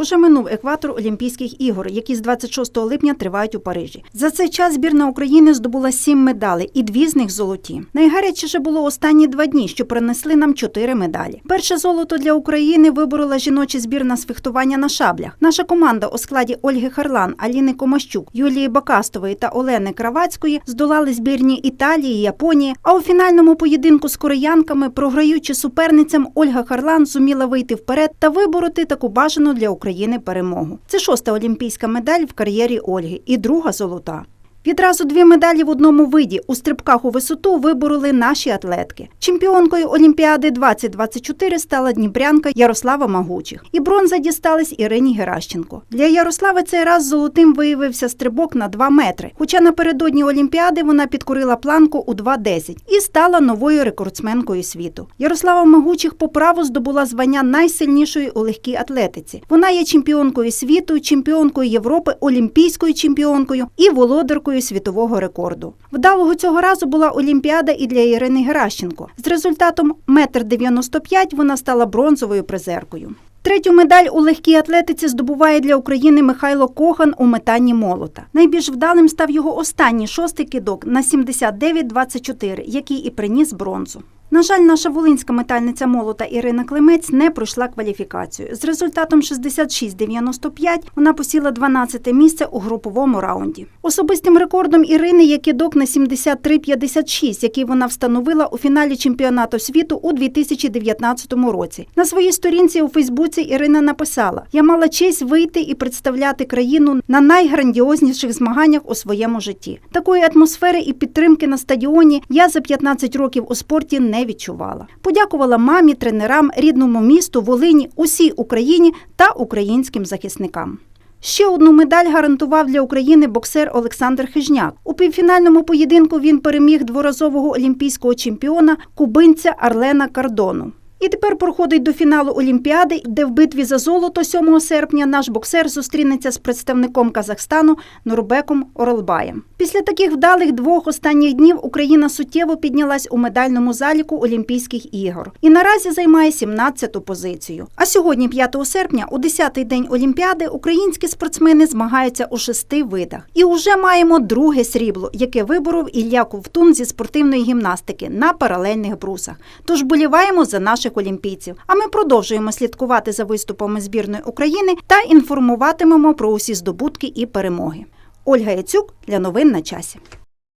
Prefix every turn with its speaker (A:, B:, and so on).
A: Уже минув екватор Олімпійських ігор, які з 26 липня тривають у Парижі. За цей час збірна України здобула сім медалей, і дві з них золоті. Найгарячіше було останні два дні, що принесли нам чотири медалі. Перше золото для України виборола жіноча збірна з фехтування на шаблях. Наша команда у складі Ольги Харлан, Аліни Комащук, Юлії Бакастової та Олени Кравацької здолали збірні Італії, Японії. А у фінальному поєдинку з кореянками, програючи суперницям, Ольга Харлан зуміла вийти вперед та вибороти таку бажану для України перемогу. Це шоста олімпійська медаль в кар'єрі Ольги і друга золота. Відразу дві медалі в одному виді у стрибках у висоту вибороли наші атлетки. Чемпіонкою Олімпіади 2024 стала дніпрянка Ярослава Магучих. І бронза дісталась Ірині Геращенко. Для Ярослави цей раз золотим виявився стрибок на 2 метри. Хоча напередодні Олімпіади вона підкорила планку у 2.10 і стала новою рекордсменкою світу. Ярослава Магучих по праву здобула звання найсильнішої у легкій атлетиці. Вона є чемпіонкою світу, чемпіонкою Європи, олімпійською чемпіонкою і володаркою світового рекорду. Вдалого цього разу була Олімпіада і для Ірини Геращенко. З результатом 1,95 м вона стала бронзовою призеркою. Третю медаль у легкій атлетиці здобуває для України Михайло Коган у метанні молота. Найбільш вдалим став його останній шостий кидок на 79-24, який і приніс бронзу. На жаль, наша волинська метальниця молота Ірина Климець не пройшла кваліфікацію. З результатом 66-95 вона посіла 12 місце у груповому раунді. Особистим рекордом Ірини є кидок на 73-56, який вона встановила у фіналі чемпіонату світу у 2019 році. На своїй сторінці у Фейсбуці Ірина написала: Я мала честь вийти і представляти країну на найграндіозніших змаганнях у своєму житті. Такої атмосфери і підтримки на стадіоні я за 15 років у спорті не відчувала. Подякувала мамі, тренерам, рідному місту, Волині, усій Україні та українським захисникам. Ще одну медаль гарантував для України боксер Олександр Хижняк. У півфінальному поєдинку він переміг дворазового олімпійського чемпіона кубинця Арлена Кардону. І тепер проходить до фіналу Олімпіади, де в битві за золото 7 серпня наш боксер зустрінеться з представником Казахстану Нурбеком Оролбаєм. Після таких вдалих двох останніх днів Україна суттєво піднялась у медальному заліку Олімпійських ігор і наразі займає 17-ту позицію. А сьогодні, 5 серпня, у 10-й день Олімпіади, українські спортсмени змагаються у шести видах. І вже маємо друге срібло, яке виборов Ілля Ковтун зі спортивної гімнастики на паралельних брусах. Тож боліваємо за наших олімпійців. А ми продовжуємо слідкувати за виступами збірної України та інформуватимемо про усі здобутки і перемоги. Ольга Яцюк для новин на часі.